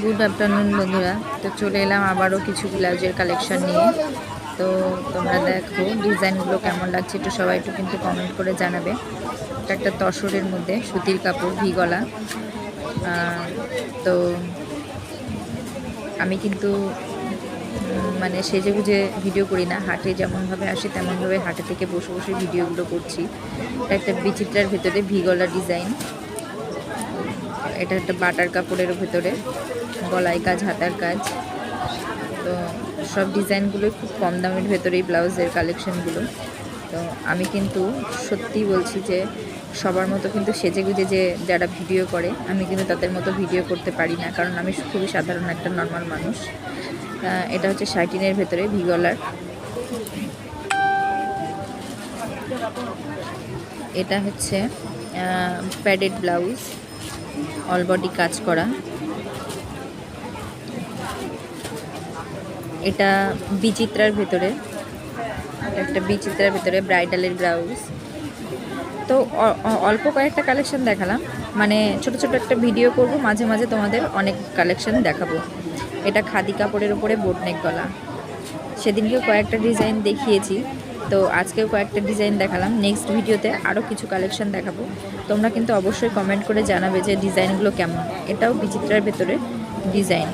Good afternoon বন্ধুরা। তো চলে এলাম আবারও কিছু ব্লাউজের কালেকশন নিয়ে। তো তোমরা দেখো ডিজাইনগুলো কেমন লাগছে, একটু সবাই একটু কিন্তু কমেন্ট করে জানাবে। এটা একটা তসরের মধ্যে সুতির কাপড়, ভি গলা। তো আমি কিন্তু মানে সেজে গুজে ভিডিও করি না। হাটে যেমনভাবে আসে, তেমনভাবে হাটে থেকে বসে বসে ভিডিওগুলো করছি। একটা বিচিত্রার ভেতরে ভি গলা ডিজাইন। এটা একটা বাটার কাপড়ের ভেতরে, গলায় কাজ, হাতার কাজ। তো সব ডিজাইনগুলোই খুব কম দামের ভেতরে এই ব্লাউজের কালেকশনগুলো। তো আমি কিন্তু সত্যি বলছি যে সবার মতো কিন্তু সেজে গুজে যে যারা ভিডিও করে, আমি কিন্তু তাদের মতো ভিডিও করতে পারি না, কারণ আমি খুবই সাধারণ একটা নর্মাল মানুষ। এটা হচ্ছে শার্টিনের ভেতরে, ভিগলার। এটা হচ্ছে প্যাডেড ব্লাউজ অল বডি কাজ করা। এটা বিচিত্রার ভেতরে, একটা বিচিত্রার ভেতরে ব্রাইডালের ব্লাউজ। তো অল্প কয়েকটা কালেকশন দেখালাম। মানে ছোট ছোট একটা ভিডিও করব, মাঝে মাঝে তোমাদের অনেক কালেকশন দেখাবো। এটা খাদি কাপড়ের উপরে বোটনেক গলা। সেদিনকেও কয়েকটা ডিজাইন দেখিয়েছি। তো আজকেও কয়েকটা ডিজাইন দেখালাম। নেক্সট ভিডিওতে আরও কিছু কালেকশন দেখাবো। তোমরা কিন্তু অবশ্যই কমেন্ট করে জানাবে যে ডিজাইনগুলো কেমন। এটাও বিচিত্রার ভেতরে ডিজাইন